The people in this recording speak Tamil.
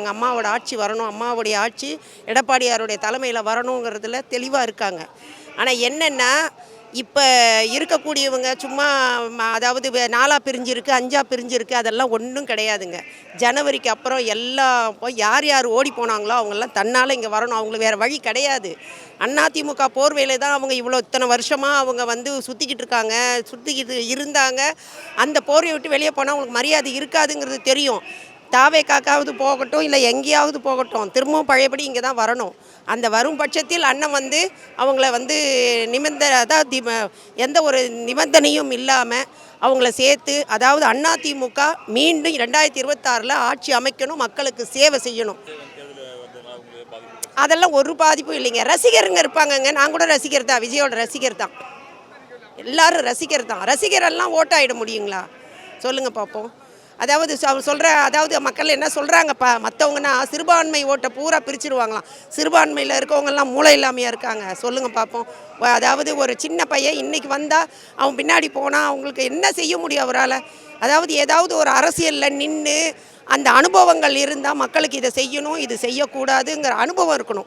எங்கள் அம்மாவோட ஆட்சி வரணும் அம்மாவுடைய ஆட்சி எடப்பாடியாருடைய தலைமையில் வரணுங்கிறதுல தெளிவாக இருக்காங்க. ஆனால் என்னென்னா இப்போ இருக்கக்கூடியவங்க சும்மா அதாவது நாலாக பிரிஞ்சிருக்கு அஞ்சா பிரிஞ்சிருக்கு அதெல்லாம் ஒன்றும் கிடையாதுங்க. ஜனவரிக்கு அப்புறம் எல்லாம் போய் யார் யார் ஓடி போனாங்களோ அவங்கெல்லாம் தன்னால் இங்கே வரணும். அவங்களுக்கு வேறு வழி கிடையாது. அதிமுக போர்வையில் தான் அவங்க இவ்வளோ இத்தனை வருஷமாக அவங்க வந்து சுற்றிக்கிட்டு இருக்காங்க சுற்றிக்கிட்டு இருந்தாங்க. அந்த போர்வை விட்டு வெளியே போனால் அவங்களுக்கு மரியாதை இருக்காதுங்கிறது தெரியும். தாவே காக்காவது போகட்டும் இல்லை எங்கேயாவது போகட்டும் திரும்பவும் பழையபடி இங்கே தான் வரணும். அந்த வரும் பட்சத்தில் அண்ணன் வந்து அவங்கள வந்து நிபந்த அதாவது திம- எந்த ஒரு நிபந்தனையும் இல்லாமல் அவங்கள சேர்த்து அதாவது அண்ணா திமுக மீண்டும் ரெண்டாயிரத்தி இருபத்தாறில் ஆட்சி அமைக்கணும் மக்களுக்கு சேவை செய்யணும். அதெல்லாம் ஒரு பாதிப்பும் இல்லைங்க. ரசிகருங்க இருப்பாங்கங்க. நான் கூட ரசிகர் தான் விஜயோட ரசிகர் தான். எல்லாரும் ரசிகர் தான். ரசிகரெல்லாம் ஓட்டாயிட முடியுங்களா? சொல்லுங்கள் பார்ப்போம் அதாவது அவர் சொல்கிற அதாவது மக்கள் என்ன சொல்கிறாங்கப்பா மற்றவங்கன்னா சிறுபான்மை ஓட்டை பூரா பிரிச்சிருவாங்களாம். சிறுபான்மையில் இருக்கவங்கெல்லாம் மூளை இல்லாமையாக இருக்காங்க. சொல்லுங்கள் பார்ப்போம் அதாவது ஒரு சின்ன பையன் இன்றைக்கி வந்தால் அவன் பின்னாடி போனால் அவங்களுக்கு என்ன செய்ய முடியும் அவரால்? அதாவது ஏதாவது ஒரு அரசியலில் நின்று அந்த அனுபவங்கள் இருந்தால் மக்களுக்கு இதை செய்யணும் இது செய்யக்கூடாதுங்கிற அனுபவம் இருக்கணும்.